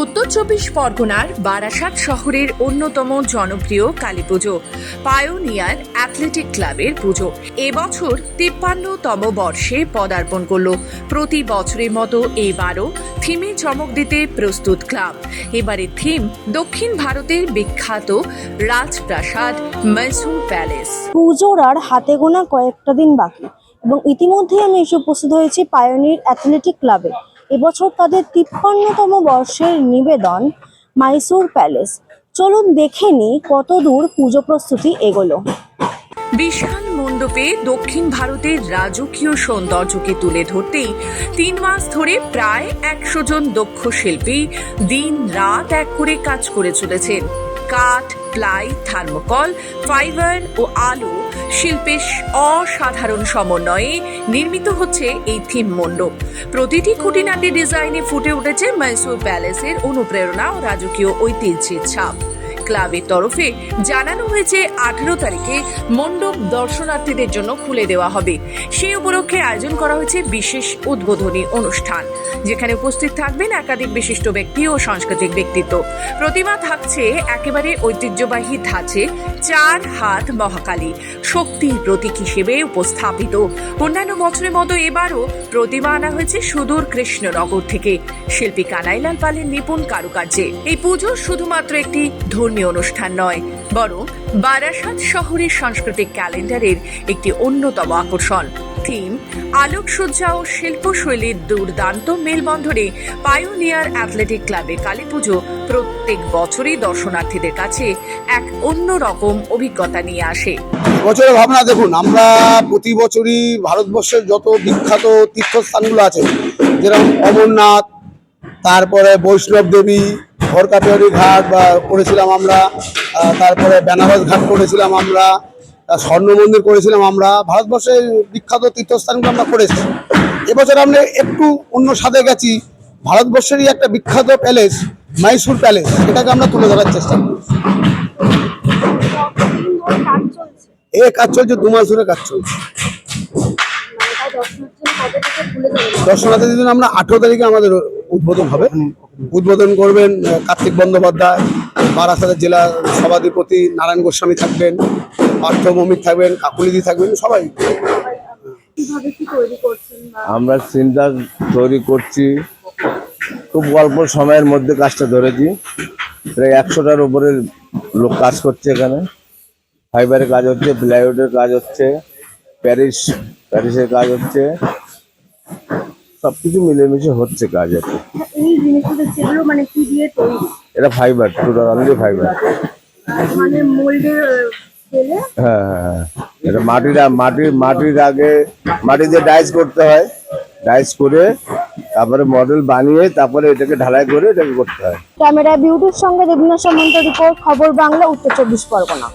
উত্তর চব্বিশ পরগনার বারাসাত শহরের অন্যতম জনপ্রিয় কালী পুজো পায়োনিয়ার অ্যাথলেটিক ক্লাবের পুজো। এবছর তিপ্পান্নতম বর্ষে পদার্পণ করল। প্রতি বছরের মতো এবারও থিমে চমক দিতে প্রস্তুত ক্লাব এবারে থিম দক্ষিণ ভারতের বিখ্যাত রাজপ্রাসাদ মৈসুর প্যালেস পুজোর আর হাতে গোনা কয়েকটা দিন বাকি। এবং ইতিমধ্যেই আমি এসে উপস্থিত হয়েছি পায়োনির অ্যাথলেটিক ক্লাবে এবছর তাদের তিপ্পান্নতম বর্ষের নিবেদন মাইসুর প্যালেস চলুন দেখে নি কত দূর পুজো প্রস্তুতি এগোলো। বিশাল মণ্ডপে দক্ষিণ ভারতের রাজকীয় সৌন্দর্যকে তুলে ধরতেই তিন মাস ধরে প্রায় একশো জন দক্ষ শিল্পী দিন রাত এক করে কাজ করে চলেছেন। কাঠ, প্লাই, থার্মোকল, ফাইবার ও আলো শিল্পের অসাধারণ সমন্বয়ে নির্মিত হচ্ছে এই থিম মণ্ডপ। প্রতিটি খুঁটিনাটি ডিজাইনে ফুটে উঠেছে মৈসুর প্যালেসের অনুপ্রেরণা ও রাজকীয় ঐতিহ্যের ছাপ। ক্লাবের তরফে জানানো হয়েছে, আঠেরো তারিখে মণ্ডপ দর্শনার্থীদের জন্য খুলে দেওয়া হবে। সেই উপলক্ষে আয়োজন করা হয়েছে বিশেষ উদ্বোধনী অনুষ্ঠান, যেখানে উপস্থিত থাকবেন একাধিক বিশিষ্ট ব্যক্তি ও সাংস্কৃতিক ব্যক্তিত্ব। প্রতিমা থাকছে একেবারে ঐতিহ্যবাহী ধাঁচে, চার হাত মহাকালী। শক্তির প্রতীক হিসেবে উপস্থাপিত। অন্যান্য বছরের মতো এবারও প্রতিমা আনা হয়েছে সুদূর কৃষ্ণনগর থেকে। শিল্পী কানাইলাল পালের নিপুণ কারুকার্যে। এই পুজো শুধুমাত্র একটি ধর্মীয় অনুষ্ঠান নয়, বরং বারাসাত শহরের সাংস্কৃতিক ক্যালেন্ডারের একটি অন্যতম আকর্ষণ। থিম, আলোকসজ্জা ও শিল্পশৈলীর দুর্দান্ত মেলবন্ধনে পায়োনিয়ার অ্যাথলেটিক ক্লাবের কালী পুজো প্রত্যেক বছরই দর্শনার্থীদের কাছে এক অন্যরকম অভিজ্ঞতা নিয়ে আসে। বছরের ভাবনা দেখুন, আমরা প্রতি বছরই ভারতবর্ষের যত বিখ্যাত তীর্থস্থানগুলো আছে, যেরকম অমরনাথ, তারপরে বৈষ্ণব দেবী ভরকাপিয়ারি ঘাট বা করেছিলাম আমরা তারপরে বেনারস ঘাট করেছিলাম আমরা স্বর্ণ মন্দির করেছিলাম আমরা ভারতবর্ষের বিখ্যাত তীর্থস্থানগুলো আমরা করেছি। এবছর আমরা একটু অন্য স্বাদে গেছি ভারতবর্ষেরই একটা বিখ্যাত প্যালেস মাইসুর প্যালেস এটাকে আমরা তুলে ধরার চেষ্টা করি এ কাজ চলছে দু মাস ধরে কাজ চলছে। দর্শনার্থীদের জন্য আমরা আঠেরো তারিখে আমাদের উদ্বোধন হবে। উদ্বোধন করবেন কার্তিক বন্দ্যোপাধ্যায় বারাসাতের জেলা সভাধিপতি নারায়ণ গোস্বামী থাকবেন পার্থ মমিক থাকবেন কাকুলিদি থাকবেন সবাই। আমরা সিনটা তৈরি করছি। খুব অল্প সময়ের মধ্যে কাজটা ধরেছি। প্রায় একশোটার উপরে লোক কাজ করছে এখানে। ফাইবারের কাজ হচ্ছে প্লাইউডের কাজ হচ্ছে প্যারিস প্যারিসের কাজ হচ্ছে। সব কিছু মিলেমিশে হচ্ছে কাজ আর। এই জিনিসগুলো যেগুলো মানে কি দিয়ে তৈরি? এটা ফাইবার টোটাল অনলি ফাইবার। মানে মোল্ডের ফেলে হ্যাঁ হ্যাঁ হ্যাঁ। এটা মাটির মাটির মাটির আগে মাটি দিয়ে ডাইস করতে হয়। ডাইস করে তারপরে মডেল বানিয়ে তারপরে এটাকে ঢালাই করে এটাকে করতে হয়। ক্যামেরা বিউটির সঙ্গে দেবনা সামন্ত রিপোর্ট খবর বাংলা উত্তর চব্বিশ পরগনা।